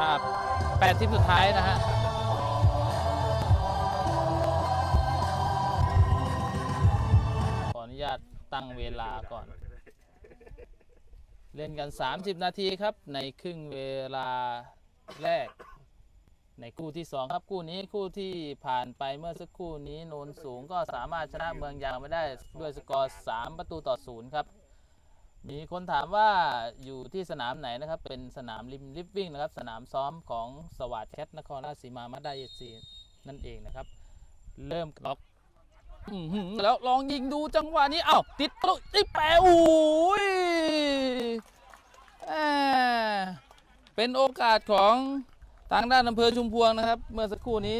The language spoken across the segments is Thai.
อ่าแปดทีมสุดท้ายนะฮะขออนุญาตตั้งเวลาก่อน เล่นกัน 30 นาทีครับ ในครึ่งเวลาแรก ในคู่ที่ 2 ครับคู่นี้คู่ที่ผ่านไปเมื่อสักครู่นี้โนนสูงก็สามารถชนะเมืองยางไม่ได้ด้วยสกอร์ 3 ประตูต่อศูนย์ครับ มีคนถามว่าอยู่ที่สนามไหนนะครับ เป็นสนามริมลิฟวิ่งนะครับ สนามซ้อมของสวัสดิ์แคทนครราชสีมามาได้เอซีนั่นเองนะครับ เริ่มล็อกแล้วลองยิงดูจังหวะนี้ เอ้าติดลูกติดแปะโอ้ยเป็นโอกาสของทางด้านอำเภอชุมพวงนะครับ เมื่อสักครู่นี้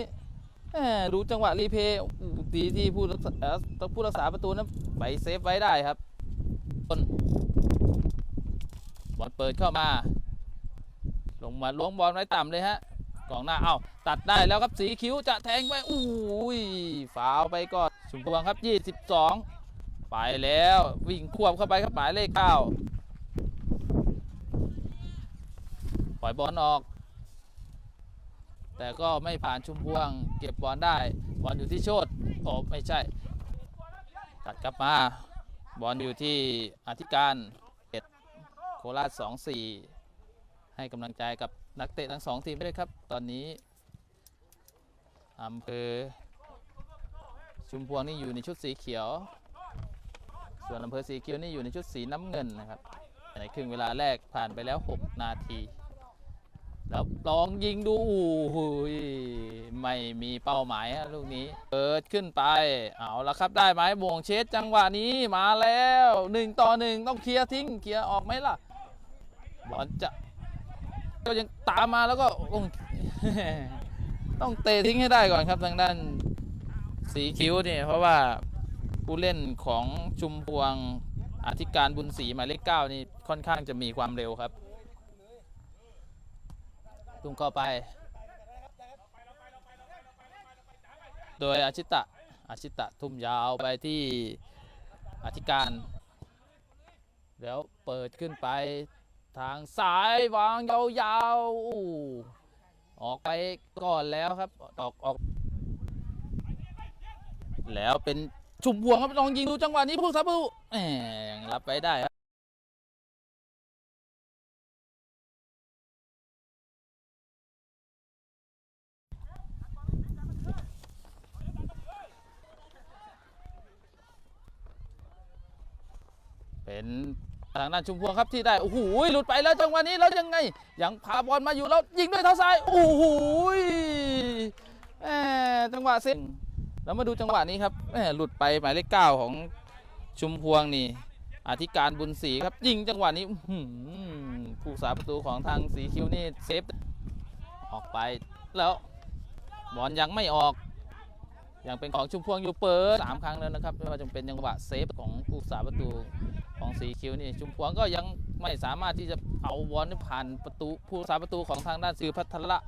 ดูจังหวะรีเพย์โอ้โหดีที่ผู้รักษาเอ่อผู้รักษาประตูนั้นไปเซฟไว้ได้ครับต้น บอลเปิดเข้ามา ลงมาล้วงบอลไว้ต่ำเลยฮะกองหน้าเอ้าตัดได้แล้วครับสีคิ้วจะแทงไปอู้ยฝาวไปก่อนชุมพวงครับ 22 ไปแล้ววิ่งควบเข้าไปครับหมายเลขเก้าปล่อยบอลออก แต่ก็ไม่ผ่านชุมพวง เก็บบอลได้ บอลอยู่ที่โชดโอ้ไม่ใช่ ตัดกลับมา บอลอยู่ที่อธิการ โคราช 2-4 ให้กำลังใจกับนักเตะทั้งสองทีมได้วยครับ ตอนนี้อำเภอชุมพวงนี่อยู่ในชุดสีเขียว ส่วนอำเภอสีเขียวนี่อยู่ในชุดสีน้ำเงินนะครับ ในครึ่งเวลาแรกผ่านไปแล้ว 6 นาที แล้วลองยิงดูโอ้โหยไม่มีเป้าหมายฮะลูกนี้ เปิดขึ้นไป เอาละครับได้ไหมบ่วงเชสจังหวะนี้มาแล้ว 1 ต่อ 1 ต้องเคลียร์ทิ้งเคลียร์ออกไหมล่ะ บอลจะก็ยังตามมาแล้วก็ต้องต้องเตะทิ้งให้ได้ก่อนครับทางด้านสีคิ้วเนี่ยเพราะว่าผู้เล่นของชุมพวงอธิการบุญศรีหมายเลขเก้านี่ค่อนข้างจะมีความเร็วครับตุ้งเข้าไป โดยอาชิตะอาชิตะทุ่มยาวไปที่อธิการ แล้วเปิดขึ้นไป ทางซ้ายวางยาวๆอออกไปก่อนแล้วครับออกออก แล้วเป็นชุมพวงครับลองยิงดูจังหวะนี้ผู้สับผู้แหมยังรับไปได้ครับเป็น ทางด้านชุมพวงครับที่ได้โอ้โหหลุดไปแล้วจังหวะนี้แล้วยังไง ยังพาบอลมาอยู่แล้วยิงด้วยเท้าซ้ายโอ้โหแหมจังหวะเซ็งแล้วมาดูจังหวะนี้ครับแหมหลุดไปหมายเลขเก้าของชุมพวงนี่อธิการบุญศรีครับยิงจังหวะนี้หืผู้สาประตูของทางสีคิวนี่เซฟออกไปแล้วบอลยังไม่ออก อยังเป็นของชุมพวงอยู่เปิดสามครั้งแล้วนะครับไม่ว่าจะเป็นจังหวะเซฟของผู้สาประตูของสีคิวนี่ชุมพวงก็ยังไม่สามารถที่จะเอาบอลผ่านประตูผู้สาประตูของทางด้านสื่อพัทละ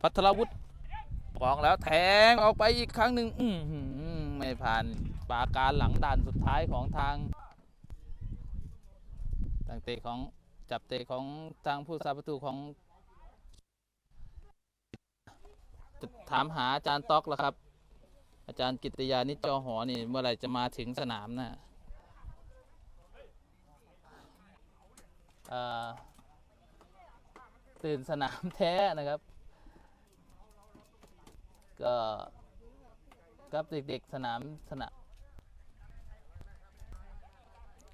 พัทรวุฒิกองแล้วแทงออกไปอีกครั้งหนึ่งอื้อหือไม่ผ่านปาการหลังด่านสุดท้ายของทางทางเตะของจับเตะของทางผู้สาประตูของจะถามหาอาจารย์ต๊อกแล้วครับ อาจารย์กิตติยานิจจอหอนี่เมื่อไหร่จะมาถึงสนามนะเอ่อตื่นสนามแท้นะครับ ก็กับเด็กๆสนามสนาม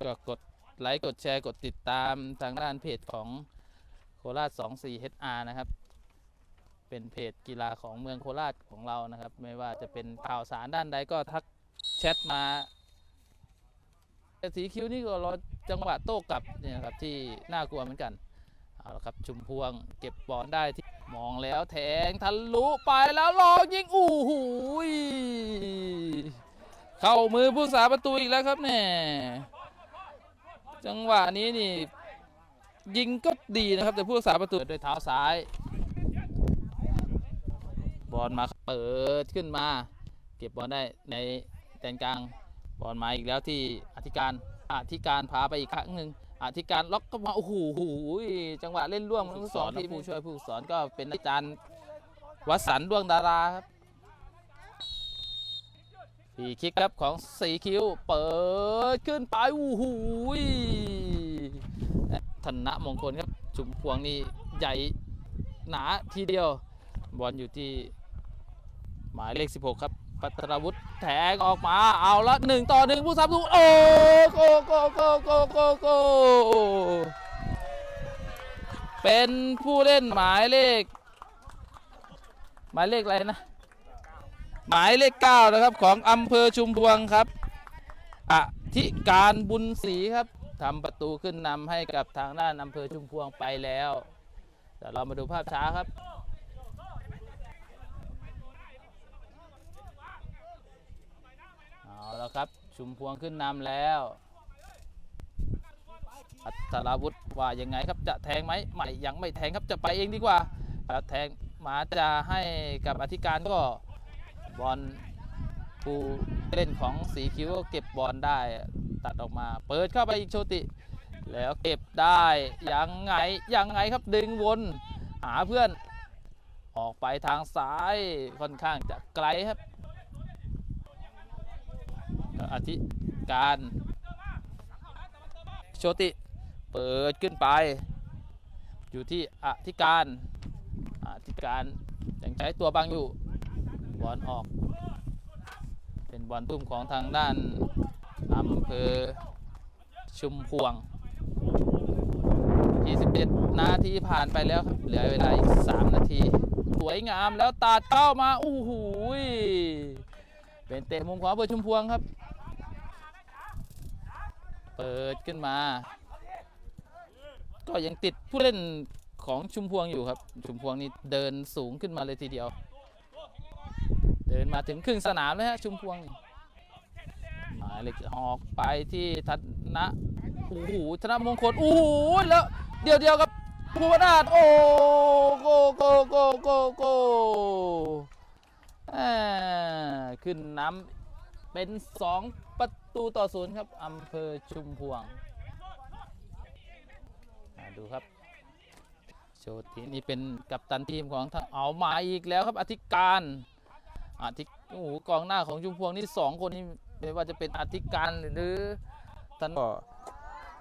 ก็กดไลค์ กดแชร์ กดติดตามทางด้านเพจของโคราช 24HR นะครับ เป็นเพจกีฬาของเมืองโคราชของเรานะครับ ไม่ว่าจะเป็นข่าวสารด้านใดก็ทักแชทมาแต่สีคิ้วนี่ก็รอจังหวะโต้กลับเนี่ยครับที่น่ากลัวเหมือนกันเอาละครับชุมพวงเก็บบอลได้ที่มองแล้วแทงทะลุไปแล้วลองยิงอู้หูยเข้ามือผู้สาประตูอีกแล้วครับเนี่ยจังหวะนี้นี่ยิงก็ดีนะครับแต่ผู้รักษาประตูด้วยเท้าซ้าย บอลมาเปิดขึ้นมา เก็บบอลได้ในแดนกลางบอลมาอีกแล้วที่อธิการอธิการพาไปอีกครั้งหนึ่งอธิการล็อกก็มาโอ้โหจังหวะเล่นร่วมทั้งสองทีผู้ช่วยผู้สอนก็เป็นอาจารย์วสันต์ดวงดาราครับฟีคิกครับของสีคิ้วเปิดขึ้นไปโอ้โหธนมงคลครับชุมพวงนี่ใหญ่หนาทีเดียว บอลอยู่ที่ หมายเลข 16 ครับปัตรวุฒิแทงออกมาเอาละหนึ่งต่อหนึ่งผู้สามสูโอ้โกโกโกโกโกโกเป็นผู้เล่นหมายเลข หมายเลขอะไรนะ หมายเลข9นะครับของอำเภอชุมพวงครับอธิการบุญศรีครับทำประตูขึ้นนำให้กับทางด้านอำเภอชุมพวงไปแล้วเดี๋ยวเรามาดูภาพช้าครับ เอาแล้วครับ ชุมพวงขึ้นนำแล้ว อัตราวุธว่ายังไงครับจะแทงไหมไม่ยังไม่แทงครับจะไปเองดีกว่าแล้วแทงมาจะให้กับอธิการก็บอลผู้เล่นของสีคิ้วก็เก็บบอลได้ตัดออกมา เปิดเข้าไปอีกโชติ แล้วเก็บได้ยังไงยังไงครับดึงวนหาเพื่อนออกไปทางซ้ายค่อนข้างจะไกลครับ อธิการ โชติเปิดขึ้นไป อยู่ที่อธิการอธิการยังใช้ตัวบังอยู่บอลออก เป็นบอลตุ้มของทางด้านอำเภอชุมพวง 21 นาทีผ่านไปแล้วครับ เหลือเวลาอีก 3 นาที สวยงามแล้วตัดเข้ามา อู้หูยเป็นเตะมุมของอำเภอชุมพวงครับ เปิดขึ้นมา ก็ยังติดผู้เล่นของชุมพวงอยู่ครับ ชุมพวงนี่เดินสูงขึ้นมาเลยทีเดียว เดินมาถึงครึ่งสนามแล้วฮะชุมพวงหมายเลขออกไปที่ธนะโอ้โหธนมงคลโอ้โหแล้วเดียวเดียวกับภูวนาถโอ้โกโกโกโกโกขึ้นน้ำเป็น2 ประตูต่อศูนย์ครับอำเภอชุมพวงดูครับ โชตินี่เป็นกัปตันทีมของทางเอามาอีกแล้วครับ อธิการอธิโอ้โหกองหน้าของชุมพวงนี่สองคนนี่ไม่ว่าจะเป็นอธิการหรือท่านก็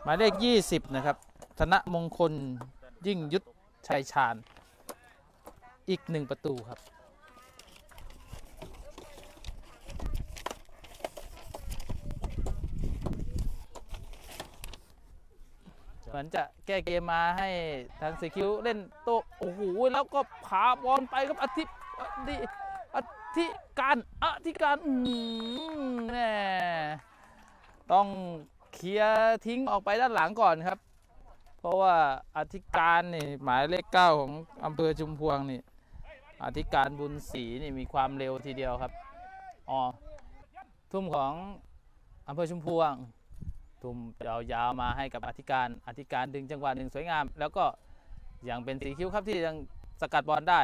หมายเลข20 นะครับ ธนมงคลยิ่งยุทธชัยชาญ อีกหนึ่งประตูครับ เหมือนจะแก้เกมมาให้ทางสีคิวเล่นโตโอ้โหแล้วก็พาบอลไปครับอธิอธิอธิการอธิการอืมแน่ต้องเคลียร์ทิ้งออกไปด้านหลังก่อนครับ เพราะว่าอธิการนี่หมายเลขเก้าของอำเภอชุมพวงนี่อธิการบุญศรีนี่มีความเร็วทีเดียวครับอ๋อทุ่มของอำเภอชุมพวง ทุ่มยาวๆมาให้กับอธิการอธิการดึงจังหวะหนึ่งสวยงาม แล้วก็ยังเป็นสีคิ้วครับที่ยังสกัดบอลได้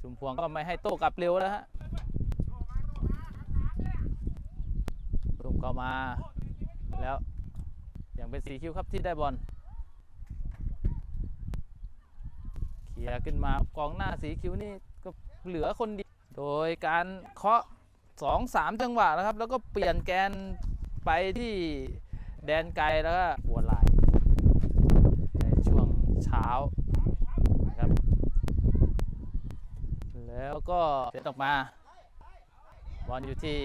ชุมพวงก็ไม่ให้โต้กลับเร็วแล้วฮะทุ่มเข้ามาแล้วยังเป็นสีคิ้วครับที่ได้บอลเคลียขึ้นมากองหน้าสีคิ้วนี่ก็เหลือคนดีโดยการเคาะสองสามจังหวะนะครับ แล้วก็เปลี่ยนแกน ไปที่แดนไกลแล้วก็บัวลาย ในช่วงเช้านะครับ แล้วก็เสร็จออกมาบอลอยู่ที่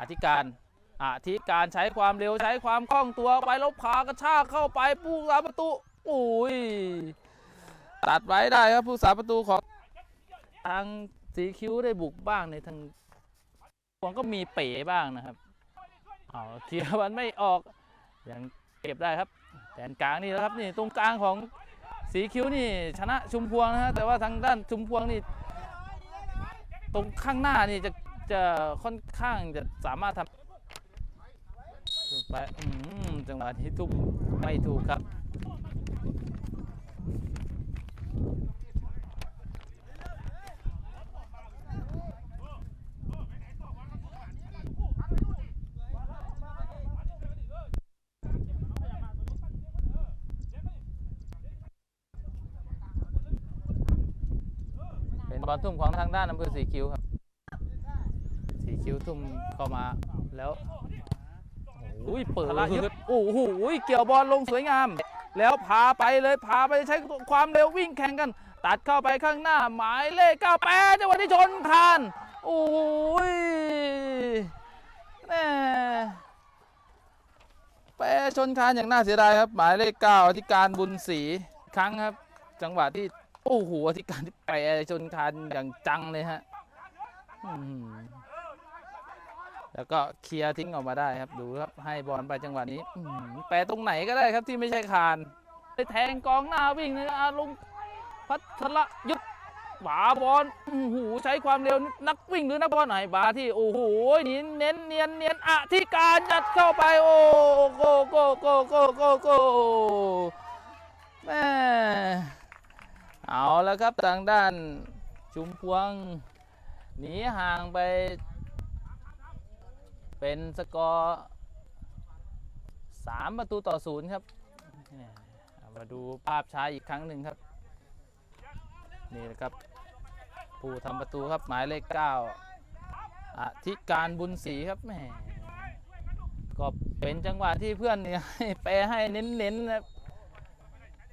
อธิการอธิการใช้ความเร็วใช้ความคล่องตัวไปแล้วพากระชากเข้าไปผู้สาประตูอุ้ยตัดไว้ได้ครับผู้สาประตูของทางสีคิ้วได้บุกบ้างในทางพวงก็มีเป๋บ้างนะครับ เอาเคลียร์มันไม่ออกยังเก็บได้ครับแดนกลางนี่นะครับนี่ตรงกลางของสีคิ้วนี่ชนะชุมพวงนะฮะแต่ว่าทางด้านชุมพวงนี่ตรงข้างหน้านี่จะจะค่อนข้างจะสามารถทำไปจังหวะที่ทุ่มไม่ถูกครับ บอลทุ่มของทางด้านอำเภอสีคิ้วครับสีคิ้วทุ่มเข้ามาแล้วโอ้ยเปิดโอ้โหเกี่ยวบอลลงสวยงาม แล้วพาไปเลยพาไปใช้ความเร็ววิ่งแข่งกัน ตัดเข้าไปข้างหน้า หมายเลขเก้าแปดจังหวะที่ชนคานโอ้ยแม่แปรชนคานอย่างน่าเสียดายครับ หมายเลขเก้าอธิการบุญศรีครั้งครับ จังหวะที่ โอ้โหอธิการที่แปรชนคานอย่างจังเลยฮะแล้วก็เคลียร์ทิ้งออกมาได้ครับ ดูครับให้บอลไปจังหวะนี้แปรตรงไหนก็ได้ครับที่ไม่ใช่คานไปแทงกองหน้าวิ่งเลยอาลงพัทรยุทธบาบอลโอ้โหใช้ความเร็วนักวิ่งหรือนักบอลไหนบาที่โอ้โหนี่เน้นเนียนเนียนอธิการยัดเข้าไปโอ้โกโกโกโกโกโกแม่ เอาแล้วครับทางด้านชุมพวงหนีห่างไป เป็นสกอร์สามประตูต่อศูนย์ครับ มาดูภาพช้าอีกครั้งหนึ่งครับ นี่นะครับ ผู้ทำประตูครับหมายเลขเก้าอธิการบุญศรีครับแหมก็เป็นจังหวะที่เพื่อนเนี่ยให้แปให้เน้นๆนะครับ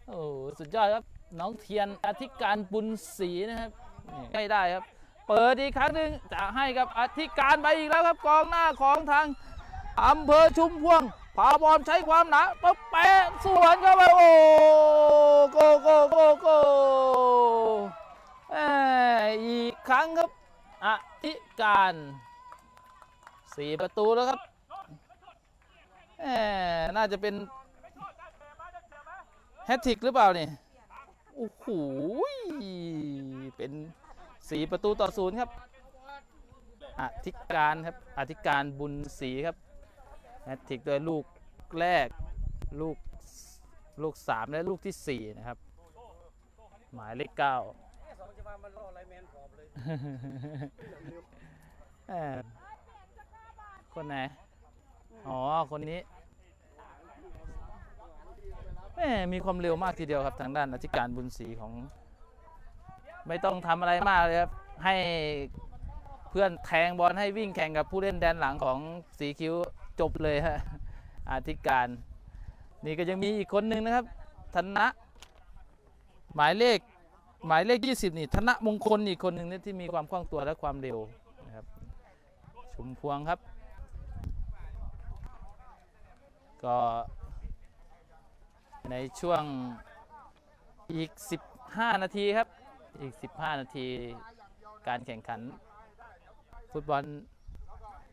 โอ้สุดยอดครับ น้องเทียนอธิการบุญศรีนะครับนี่ไม่ได้ครับ เปิดอีกครั้งหนึ่งจะให้กับอธิการไปอีกแล้วครับกองหน้าของทางอำเภอชุมพวงพาบอลใช้ความหนาปั๊บแปะสวนเข้าไปโอ้โกโกโกโกอีกครั้งครับอธิการสี่ประตูแล้วครับน่าจะเป็นแฮตทริกหรือเปล่านี่ อ้โหเป็นสีประตูต่อศูนย์ครับอธิการครับอธิการบุญศรีครับแฮตทริกโดยลูกแรกลูกลูกสามและลูกที่สี่นะครับ หมายเลขเก้าคนไหน อ๋อ คนนี้ ม่มีความเร็วมากทีเดียวครับทางด้านอธิการบุญศรีของ ไม่ต้องทำอะไรมากเลยครับ ให้เพื่อนแทงบอลให้วิ่งแข่งกับผู้เล่นแดนหลังของสีคิ้วจบเลยฮะอธิการ นี่ก็ยังมีอีกคนหนึ่งนะครับ ธนะหมายเลขหมายเลข 20 นี่ธนมงคลอีกคนหนึ่งนี่ที่มีความคล่องตัวและความเร็วนะครับชุมพวงครับ ก็ ในช่วงอีก 15 นาทีครับ อีก 15 นาทีการแข่งขัน ฟุตบอล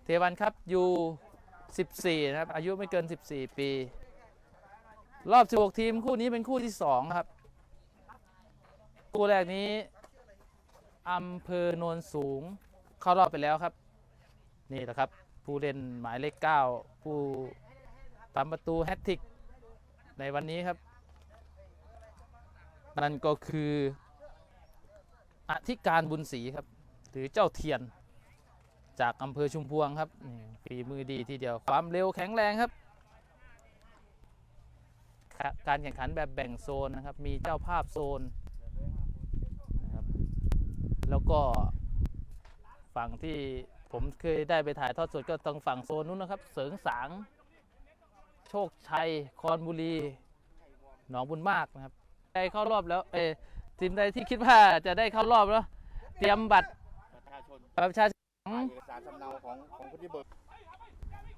เทวันครับอยู่14 นะครับ อายุไม่เกิน 14 ปี รอบ 16 ทีมคู่นี้เป็นคู่ที่ 2 ครับ คู่แรกนี้อำเภอโนนสูงเข้ารอบไปแล้วครับ นี่แหละครับ ผู้เล่นหมายเลข 9 ผู้ทำประตูแฮตทริก ในวันนี้ครับ นั่นก็คืออธิการบุญศรีครับ หรือเจ้าเทียน จากอำเภอชุมพวงครับนี่ฝีมือดีทีเดียวความเร็วแข็งแรงครับ การแข่งขันแบบแบ่งโซนนะครับ มีเจ้าภาพโซนนะครับแล้วก็ฝั่งที่ผมเคยได้ไปถ่ายทอดสดก็ต้องฝั่งโซนนู้นนะครับ เสริงสาง โชคชัย คอนบุรี หนองบุญมากนะครับได้เข้ารอบแล้วเออทีมใดที่คิดว่าจะได้เข้ารอบแล้ว เตรียมบัตรประชาชนประชาชนเอกสารสำเนาของของคนที่เบิก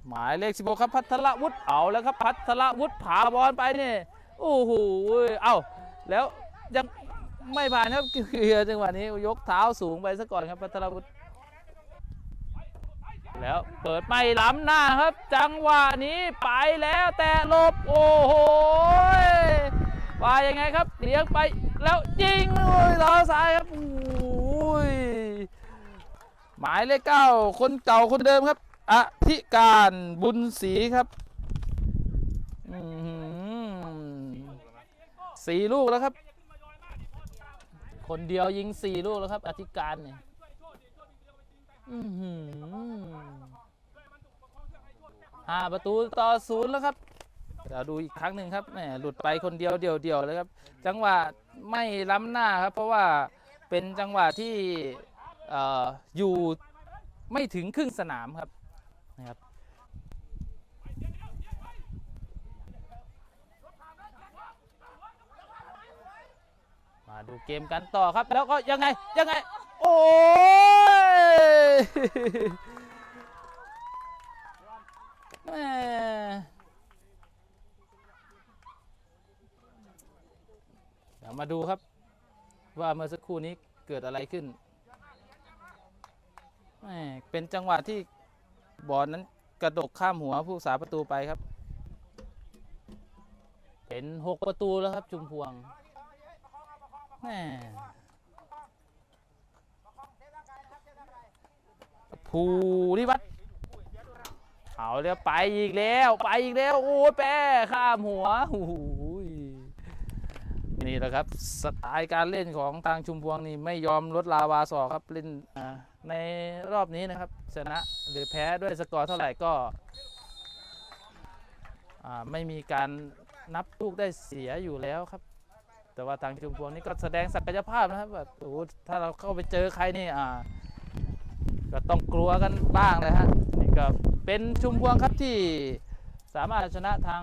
หมายเลข16ครับพัทรวุฒิเอาแล้วครับพัทรวุฒิผาบอลไปนี่โอ้โหเอ้าแล้วยังไม่ผ่านครับเกือจังหวะนี้ยกเท้าสูงไปซะก่อนครับพัทรวุฒิ แล้วเปิดไม่ล้ำหน้าครับ จังหวะนี้ไปแล้วแต่ลบโอ้โหว่ายังไงครับเลี้ยงไปแล้วยิงเลยล้อซ้ายครับโอ้ยหมายเลขเก้าคนเก่าคนเดิมครับอธิการบุญศรีครับอือสี่ลูกแล้วครับ คนเดียวยิงสี่ลูกแล้วครับ อธิการเนี่ย ห้าประตูต่อศูนย์แล้วครับเดี๋ยวดูอีกครั้งหนึ่งครับแหมหลุดไปคนเดียวเดียวเดียวเลยครับ จังหวะไม่ล้ำหน้าครับ เพราะว่าเป็นจังหวะที่อยู่ไม่ถึงครึ่งสนามครับนะครับมาดูเกมกันต่อครับ แล้วก็ยังไงยังไง โอ้ แม่เดี๋ยวมาดูครับ ว่าเมื่อสักครู่นี้เกิดอะไรขึ้นแม่เป็นจังหวะที่บอลนั้นกระดกข้ามหัวผู้สาประตูไปครับ เป็นหกประตูแล้วครับชุมพวงแม่ ภูริวัตรเอาแล้วไปอีกแล้ว ไปอีกแล้ว โอ้ยแป้ข้ามหัวโอ้โหนี่แหละครับสไตล์การเล่นของทางชุมพวงนี่ไม่ยอมลดลาวาสอครับเล่นในรอบนี้นะครับ ชนะหรือแพ้ด้วยสกอร์เท่าไหร่ก็ไม่มีการนับลูกได้เสียอยู่แล้วครับ แต่ว่าทางชุมพวงนี่ก็แสดงศักยภาพนะครับแบบโอ้ถ้าเราเข้าไปเจอใครนี่อ่า ก็ต้องกลัวกันบ้างเลยฮะนี่ก็เป็นชุมพวงครับที่สามารถชนะทาง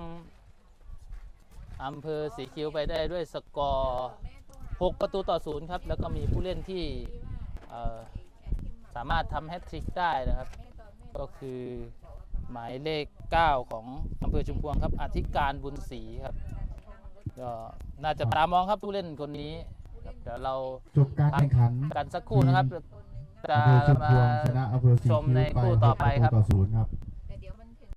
อำเภอสีคิ้วไปได้ด้วยสกอร์ 6 ประตูต่อศูนย์ครับ แล้วก็มีผู้เล่นที่เอ่อสามารถทำแฮตทริกได้นะครับ ก็คือหมายเลข 9 ของอำเภอชุมพวงครับ อธิการบุญศรีครับก็น่าจะตามองครับผู้เล่นคนนี้ครับเดี๋ยวเราจบการแข่งขันกันสักครู่นะครับ จะอำเภอชุมพมาวงชนะอำเภอสีชมในคิ้วไปคู่ต่อไปครับหกปะตูต่อศูนย์ครับ